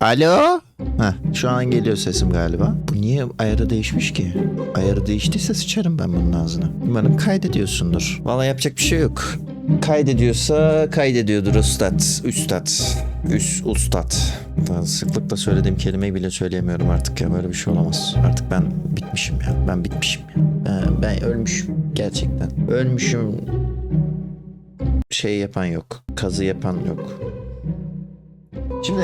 Alo? Heh, şu an geliyor sesim galiba. Bu niye ayarı değişmiş ki? Ayarı değiştiyse sıçarım ben bunun ağzına. Umarım kaydediyorsundur. Vallahi yapacak bir şey yok. Kaydediyorsa kaydediyordur ustad. Üstad. Üs, ustad. Daha sıklıkla söylediğim kelimeyi bile söyleyemiyorum artık ya. Böyle bir şey olamaz. Artık ben bitmişim ya. Ben bitmişim ya. Ben, ben ölmüşüm. Gerçekten. Ölmüşüm. Şey yapan yok. Kazı yapan yok. Şimdi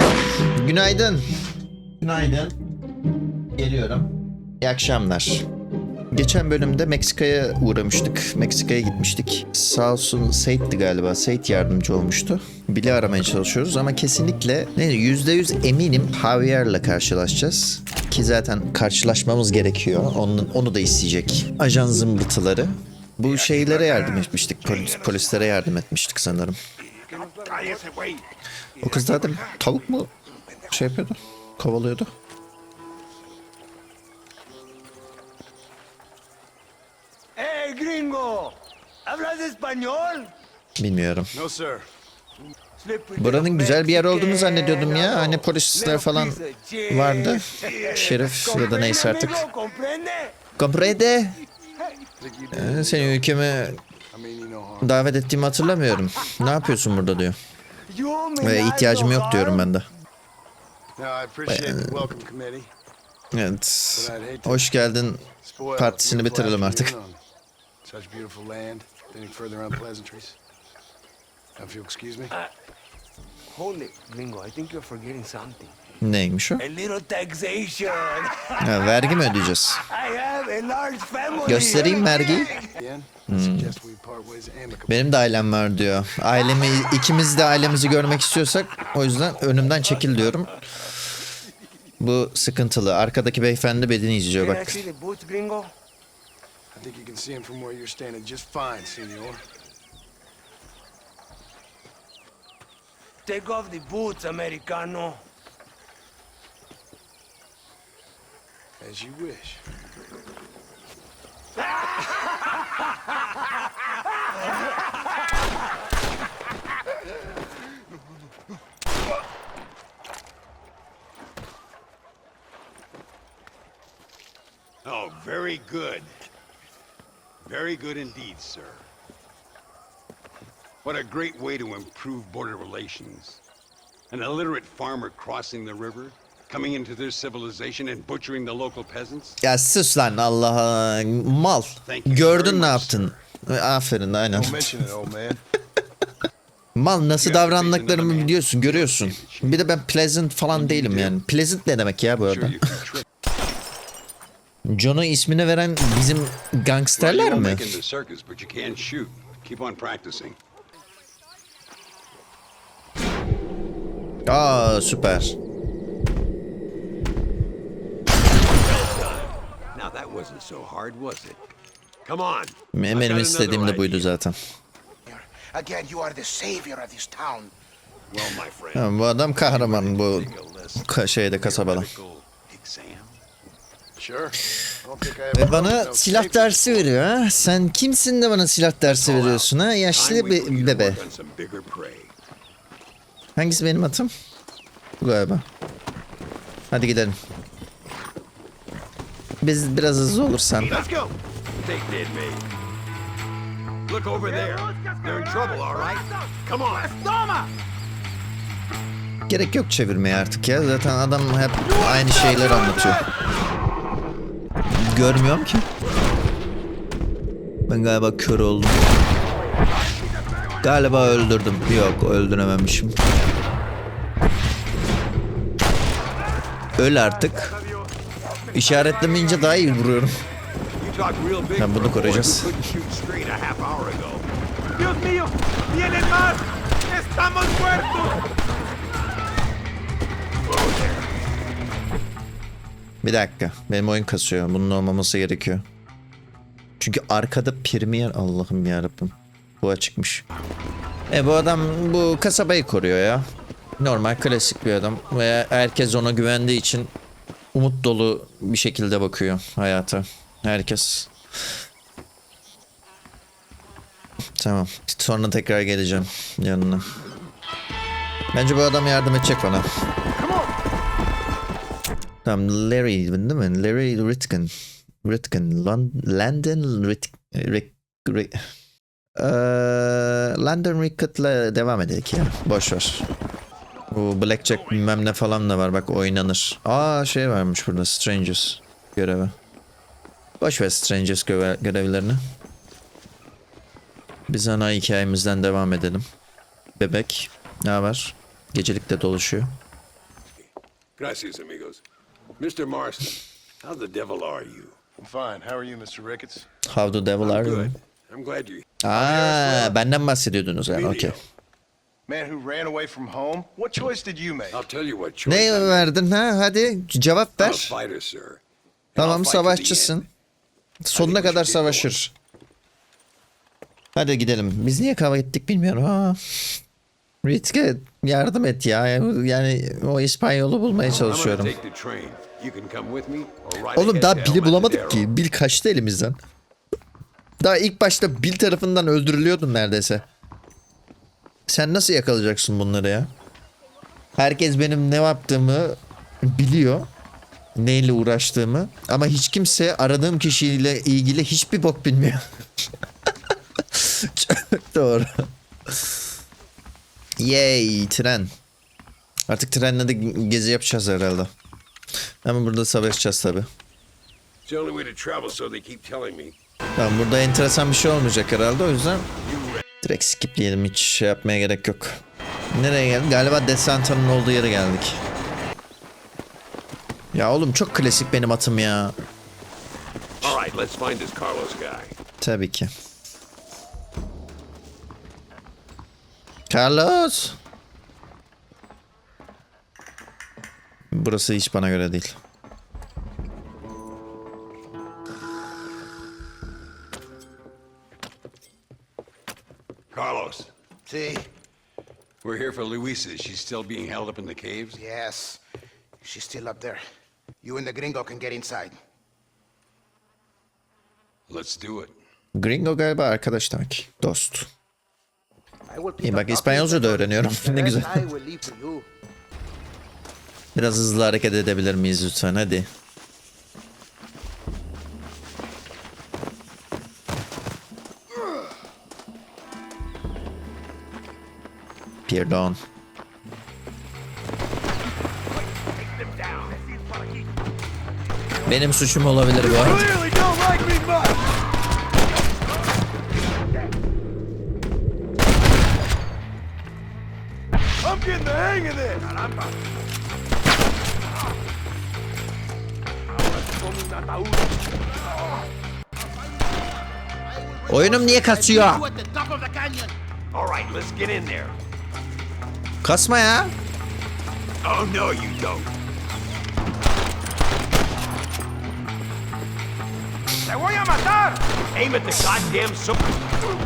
günaydın. Günaydın. Geliyorum. İyi akşamlar. Geçen bölümde Meksika'ya uğramıştık. Meksika'ya gitmiştik. Sağ olsun Said'di galiba. Said yardımcı olmuştu. Bile aramaya çalışıyoruz ama kesinlikle ne %100 eminim Javier'la karşılaşacağız. Ki zaten karşılaşmamız gerekiyor. Onun, onu da isteyecek. Ajan zımbırtıları. Bu şeylere yardım etmiştik. Polis, polislere yardım etmiştik sanırım. O kız zaten tavuk mu şey yapıyordu? Kovalıyordu. ¡Eh, gringo! ¿Hablas español? Bilmiyorum. No, sir. Buranın güzel bir yer olduğunu zannediyordum ya. Hani polisler falan vardı. Şerif ya da neyse artık. Comprende. Ee, seni ülkeme Davet ettiğimi hatırlamıyorum. Ne yapıyorsun burada diyor. Ve ihtiyacım yok diyorum ben de. Committee. Evet. Hoş geldin. Partisini bitirelim artık. Hold it, gringo. I think you're forgetting something. Neymiş o? A little taxation. Ha, vergi mi ödeyeceğiz? I have a large family. Göstereyim vergiyi. Hmm. Amicably. Benim de ailem var diyor. Ailemi ikimiz de ailemizi görmek istiyorsak o yüzden önümden çekil diyorum. Bu sıkıntılı. Arkadaki beyefendi beni izliyor bak. see the boots, gringo? I think you can see him from where you're standing just fine, senor. Take off the boots, americano. As you wish. Oh, very good. Very good indeed, sir. What a great way to improve border relations. An illiterate farmer crossing the river, coming into their civilization and butchering the local peasants? Ya sus lan Allah mal. Thank you Gördün ne yaptın? Aferin aynen. Mal nasıl davrandıklarımı biliyorsun, görüyorsun. Bir de ben pleasant falan değilim yani. Pleasant ne demek ya bu arada? John'u ismini veren bizim gangsterler mi? make it Benim istediğim de buydu zaten. Again, you are the savior of this town. Well, my friend. Ha, bu adam kahraman bu ka- şeyde kasabada. Have Ve bana silah dersi veriyor ha. Sen kimsin de bana silah dersi veriyorsun ha? Yaşlı bir bebe. Hangisi benim atım? Bu galiba. Hadi gidelim. Biz biraz hızlı olursan. Let's go. Take mid me. Look over there. They're in trouble, all right? Come on. Gerek yok çevirmeye artık ya. Zaten adam hep aynı şeyleri anlatıyor. Görmüyorum ki. Ben galiba kör oldum. Galiba öldürdüm. Yok öldürememişim. Öl artık. İşaretlemeyince daha iyi vuruyorum. Ben bunu koruyacağız. Bir dakika. Benim oyun kasıyor. Bunun olmaması gerekiyor. Çünkü arkada Premier Allah'ım yarabbim. Bu açıkmış. E bu adam bu kasabayı koruyor ya. Normal klasik bir adam. Ve herkes ona güvendiği için umut dolu bir şekilde bakıyor hayata. Herkes. Tamam. Sonra tekrar geleceğim yanına. Bence bu adam yardım edecek bana. Tamam Larry değil mi? Larry Ritkin. Ritkin. Landon Rit Rick, Rick, Eee, Landon Ricket'la devam edelim ya. Boş ver. Bu Blackjack bilmem ne falan da var. Bak oynanır. Aa şey varmış burada. Strangers görevi. Boş ver Strangers göre- görevlerini. Biz ana hikayemizden devam edelim. Bebek. Ne haber? Gecelik de dolaşıyor. Gracias, amigos. Mr. Marston, how the devil are you? I'm fine. How are you, Mr. Ricketts? How the devil are you? I'm glad you're Aa, benden bahsediyordunuz yani. Okey. Man who ran away from home? What choice did you make? I'll tell you what choice Ne verdin ha? Hadi cevap I'm a ver. fighter, sir. Tamam savaşçısın. Sonuna kadar savaşır. Hadi gidelim. Biz niye kavga ettik bilmiyorum ama. Ritke yardım et ya. Yani o İspanyolu bulmaya I'm gonna çalışıyorum. take the train. You can come with me or ride Oğlum daha Bill'i bulamadık ki. Bill kaçtı elimizden. Daha ilk başta Bill tarafından öldürülüyordun neredeyse. Sen nasıl yakalayacaksın bunları ya? Herkes benim ne yaptığımı biliyor. Neyle uğraştığımı. Ama hiç kimse aradığım kişiyle ilgili hiçbir bok bilmiyor. Çok doğru. Yay tren. Artık trenle de gezi yapacağız herhalde. Ama burada savaşacağız tabi. Tamam burada enteresan bir şey olmayacak herhalde o yüzden direkt skipleyelim hiç şey yapmaya gerek yok. Nereye geldik? Galiba Desanta'nın olduğu yere geldik. Ya oğlum çok klasik benim atım ya. All right, let's find this Carlos guy. Tabii ki. Carlos. Burası hiç bana göre değil. Here for Luisa. She's still being held up in the caves. Yes. She's still up there. You and the gringo can get inside. Let's do it. Gringo galiba arkadaş demek. Dost. I will pick İyi bak İspanyolca da öğreniyorum. Ne güzel. Biraz hızlı hareket edebilir miyiz lütfen hadi. Pardon. Benim suçum olabilir bu arada. Oyunum niye canyon. All right, let's get in there. Kasma ya. Oh, no, you don't.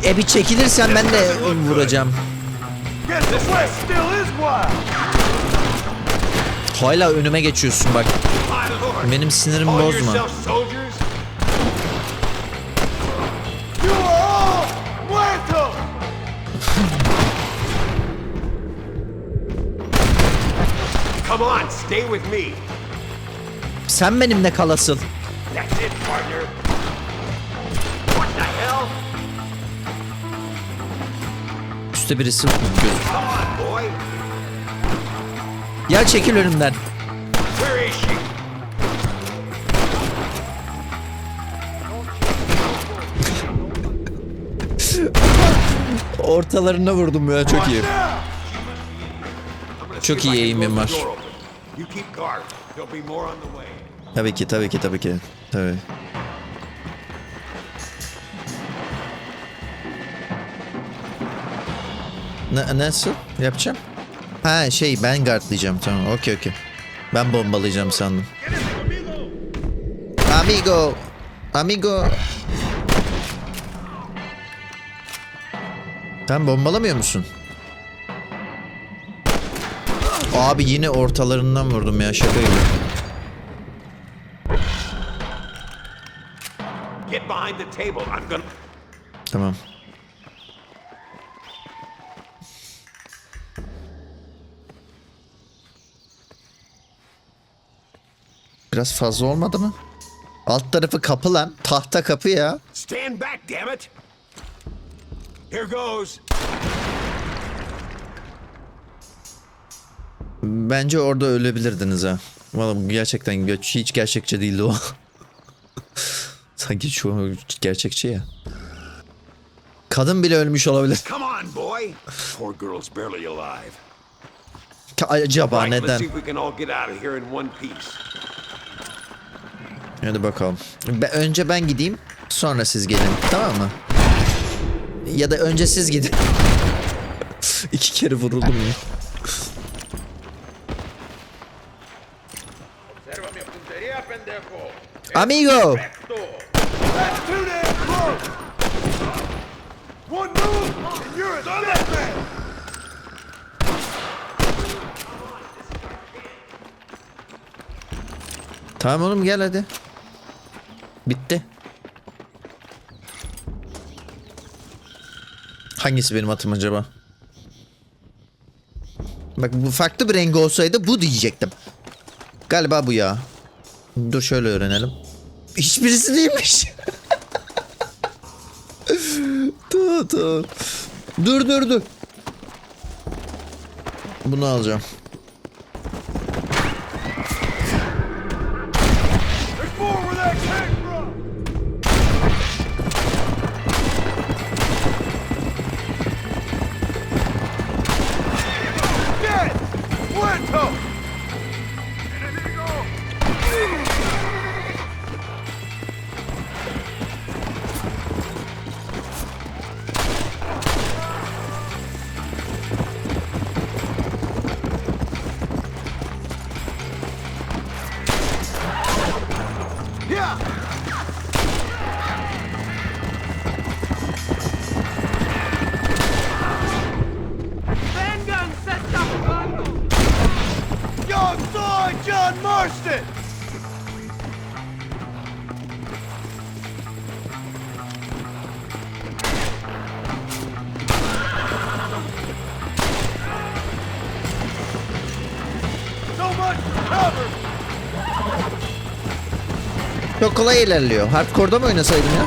E bir çekilirsen ben de vuracağım. Hala önüme geçiyorsun bak. Benim sinirimi bozma. Come on, stay with me. Sen benimle kalasın. That's it, partner. What the hell? Üstte birisi göz. Come on, boy. Ya çekil önümden. Where is she? Ortalarına vurdum ya çok iyi. Çok iyi eğimim var. Tabii ki tabii ki tabii ki. Tabii. Ne, nasıl yapacağım? Ha şey ben guardlayacağım tamam okey okey. Ben bombalayacağım sandım. Amigo. Amigo. Sen bombalamıyor musun? Abi yine ortalarından vurdum ya şaka gibi. Get behind the table. I'm gonna. Tamam. Biraz fazla olmadı mı? Alt tarafı kapı lan. Tahta kapı ya. Stand back, damn it! Here goes. Bence orada ölebilirdiniz ha. Valla gerçekten hiç gerçekçi değildi o. Sanki şu gerçekçi ya. Kadın bile ölmüş olabilir. Come on, boy. Poor girl's barely alive. Acaba neden? Hadi bakalım. Ben, önce ben gideyim. Sonra siz gelin. Tamam mı? Ya da önce siz gidin. İki kere vuruldum ya. Amigo. Tamam oğlum gel hadi. Bitti. Hangisi benim atım acaba? Bak bu farklı bir rengi olsaydı bu diyecektim. Galiba bu ya. Dur şöyle öğrenelim. Hiçbirisi değilmiş. tamam tamam. Dur dur dur. Bunu alacağım. Kolay ilerliyor. Hardcore'da mı oynasaydım ya?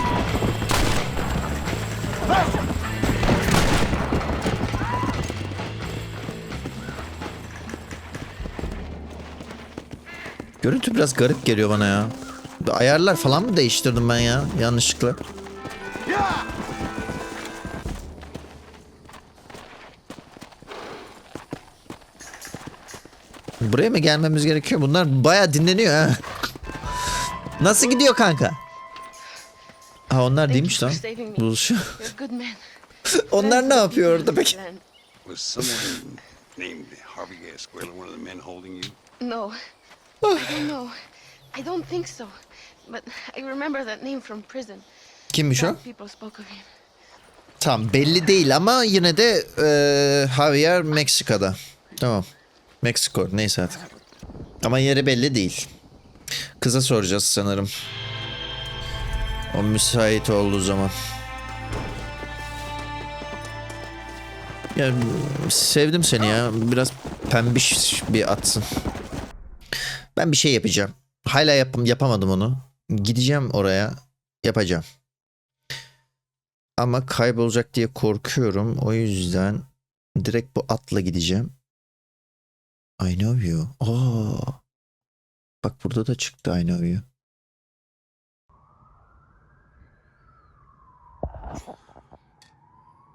Görüntü biraz garip geliyor bana ya. Ayarlar falan mı değiştirdim ben ya yanlışlıkla? Buraya mı gelmemiz gerekiyor? Bunlar baya dinleniyor ha. Nasıl gidiyor kanka? Ha onlar değilmiş lan. man. onlar ne yapıyor orada peki? No. I don't know. I don't think so. But I remember that name from prison. Kimmiş o? Tamam belli değil ama yine de eee Javier Meksika'da. Tamam. Meksiko neyse artık. Ama yeri belli değil. Kıza soracağız sanırım. O müsait olduğu zaman. Ya sevdim seni ya. Biraz pembiş bir atsın. Ben bir şey yapacağım. Hala yap yapamadım onu. Gideceğim oraya. Yapacağım. Ama kaybolacak diye korkuyorum. O yüzden direkt bu atla gideceğim. I know you. Oo. Bak burada da çıktı know you.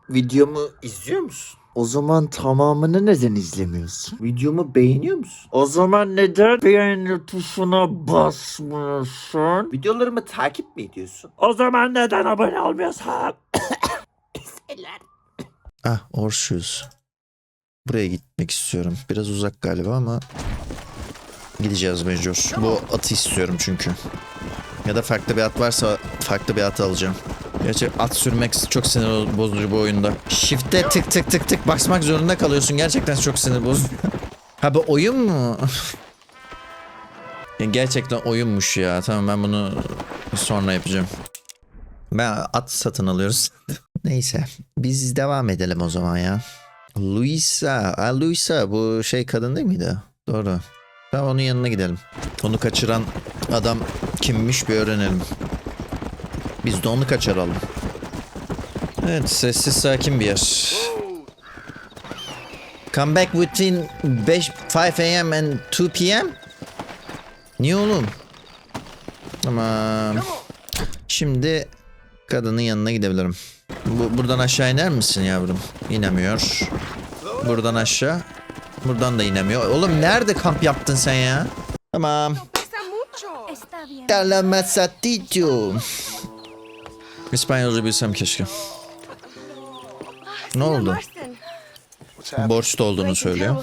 Videomu izliyor musun? O zaman tamamını neden izlemiyorsun? Videomu beğeniyor musun? O zaman neden beğeni tuşuna basmıyorsun? Videolarımı takip mi ediyorsun? O zaman neden abone olmuyorsun? ah, Horseshoes. Buraya gitmek istiyorum. Biraz uzak galiba ama gideceğiz mecbur. Bu atı istiyorum çünkü. Ya da farklı bir at varsa farklı bir at alacağım. Gerçi at sürmek çok sinir bozucu bu oyunda. Shift'e tık tık tık tık basmak zorunda kalıyorsun. Gerçekten çok sinir bozucu. ha bu oyun mu? Ya gerçekten oyunmuş ya. Tamam ben bunu sonra yapacağım. Ben at satın alıyoruz. Neyse. Biz devam edelim o zaman ya. Luisa. Aa, Luisa bu şey kadın değil miydi? Doğru. Tamam onun yanına gidelim. Onu kaçıran adam kimmiş bir öğrenelim. Biz de onu kaçıralım. Evet sessiz sakin bir yer. Come back between 5, 5 a.m. and 2 p.m. Niye oğlum? Tamam. Şimdi kadının yanına gidebilirim. Bu, buradan aşağı iner misin yavrum? İnemiyor. Buradan aşağı. Buradan da inemiyor. Oğlum nerede kamp yaptın sen ya? Tamam. Calamasatito. İspanyolca bilsem keşke. Ne oldu? Borçlu olduğunu söylüyor.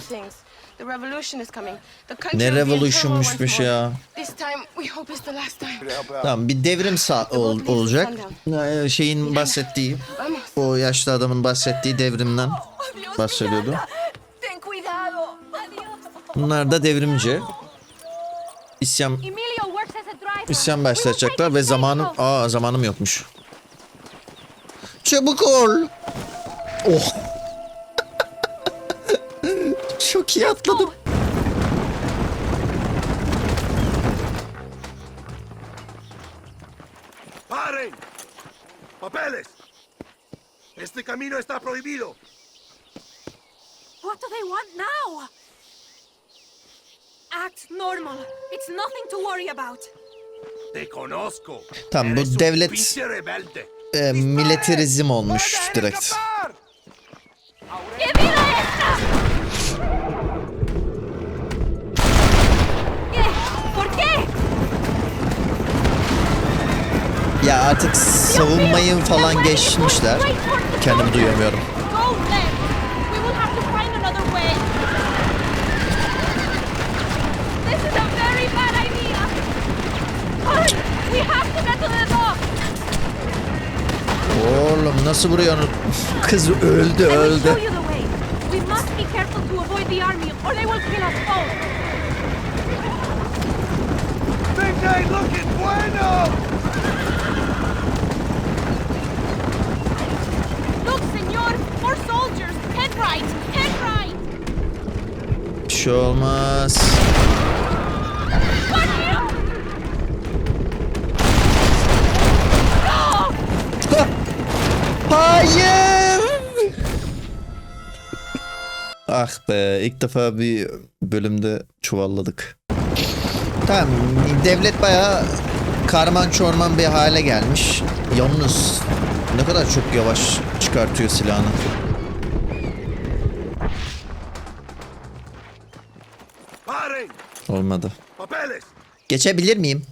Ne revolution'muşmuş turmoil once ya. Tamam bir devrim sa- ol- olacak. Ee, Şeyin bahsettiği, o yaşlı adamın bahsettiği devrimden bahsediyordu. Bunlar da devrimci. İsyan. İsyan başlatacaklar ve zamanım... Aa zamanım yokmuş. Çabuk ol. Oh. Çok iyi atladım. ¡Paren! ¡Papeles! Este camino está prohibido. What do they want now? Act normal. It's nothing to worry about. Te conozco. Tamam, bu devlet-. Ee, militarizm olmuş ¡No dejen direkt. Ya artık savunmayı falan geçmişler. Kendimi duyamıyorum. Go left. We will have to find another way. This is a very bad idea. Hurry! We have to get to the dock. Oğlum nasıl vuruyor onu? Kız öldü I will show öldü. you the way. We must be careful to avoid the army, or they will kill us all. Things ain't looking bueno! Look, More soldiers! Head right! Head right! Bir şey olmaz. Ah be ilk defa bir bölümde çuvalladık. Tamam devlet bayağı karman çorman bir hale gelmiş. Yalnız ne kadar çok yavaş çıkartıyor silahını. Olmadı. Geçebilir miyim?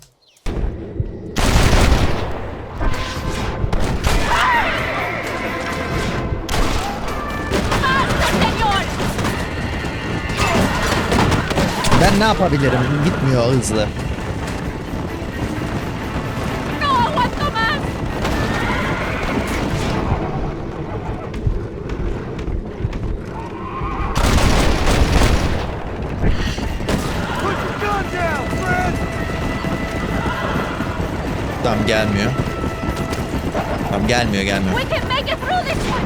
Ben ne yapabilirim? Gitmiyor hızlı. Tamam gelmiyor. Tamam gelmiyor gelmiyor. We can make it through this one!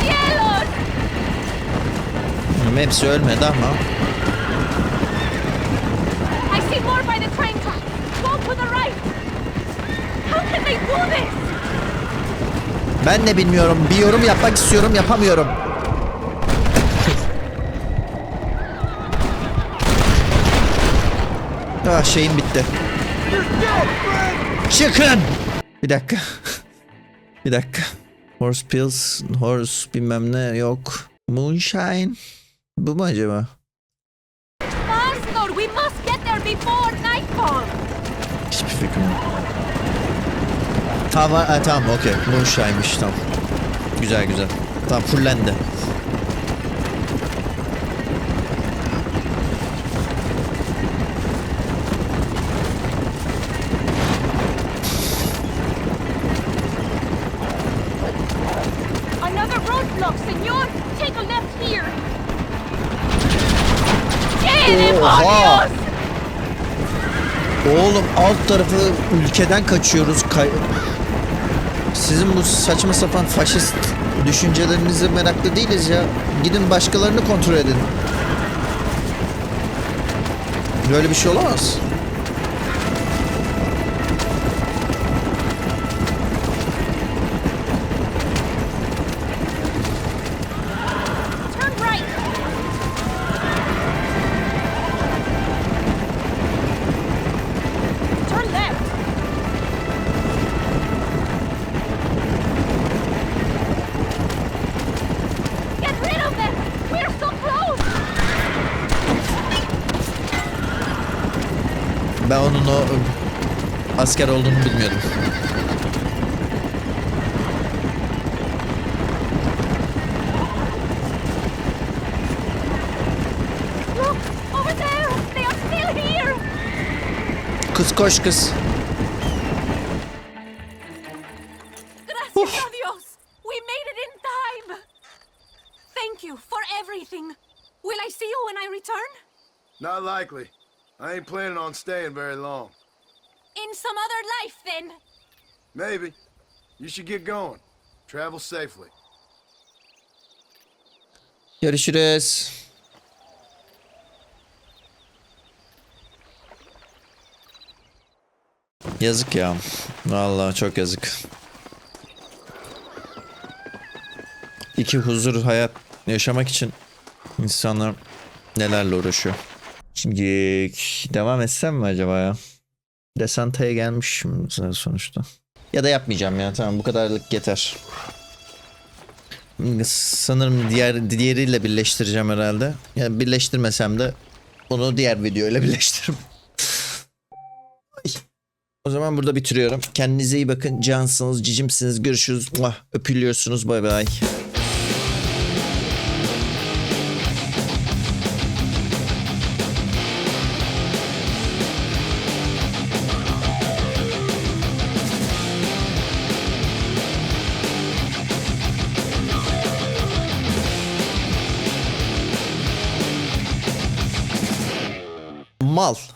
¡Cielos! Bunun hepsi ölmedi ama. I see more by the train track. Go to the right. How can they do this? Ben de bilmiyorum. Bir yorum yapmak istiyorum yapamıyorum. ah şeyim bitti. Çıkın. Bir dakika. Bir dakika. Horse pills, horse bilmem ne yok. Moonshine. Bu mu acaba? Marstor, we must get there before nightfall. Hiçbir fikrim yok. Tamam, ha, tamam okey. Moonshine'miş tamam. Güzel güzel. Tamam fullendi. Another roadblock, senor. Take a left here. ¡Qué demonios! Oğlum alt tarafı ülkeden kaçıyoruz. Kay- Sizin bu saçma sapan faşist düşüncelerinize meraklı değiliz ya. Gidin başkalarını kontrol edin. Böyle bir şey olamaz. Onun o asker olduğunu bilmiyordum. Look! Over there! They are still here! Kız koş kız. Gracias a Dios! We made it in time! Thank you for everything. Will I see you when I return? Not likely. I ain't planning on staying very long. In some other life, then. Maybe. You should get going. Travel safely. Görüşürüz. Yazık ya. Vallahi çok yazık. İki huzur hayat yaşamak için insanlar nelerle uğraşıyor. Şimdi devam etsem mi acaba ya? Desanta'ya gelmişim sonuçta. Ya da yapmayacağım ya tamam bu kadarlık yeter. Sanırım diğer diğeriyle birleştireceğim herhalde. Yani birleştirmesem de bunu diğer videoyla birleştiririm. O zaman burada bitiriyorum. Kendinize iyi bakın. Cansınız, cicimsiniz. Görüşürüz. Öpülüyorsunuz. Bay bay. Mal.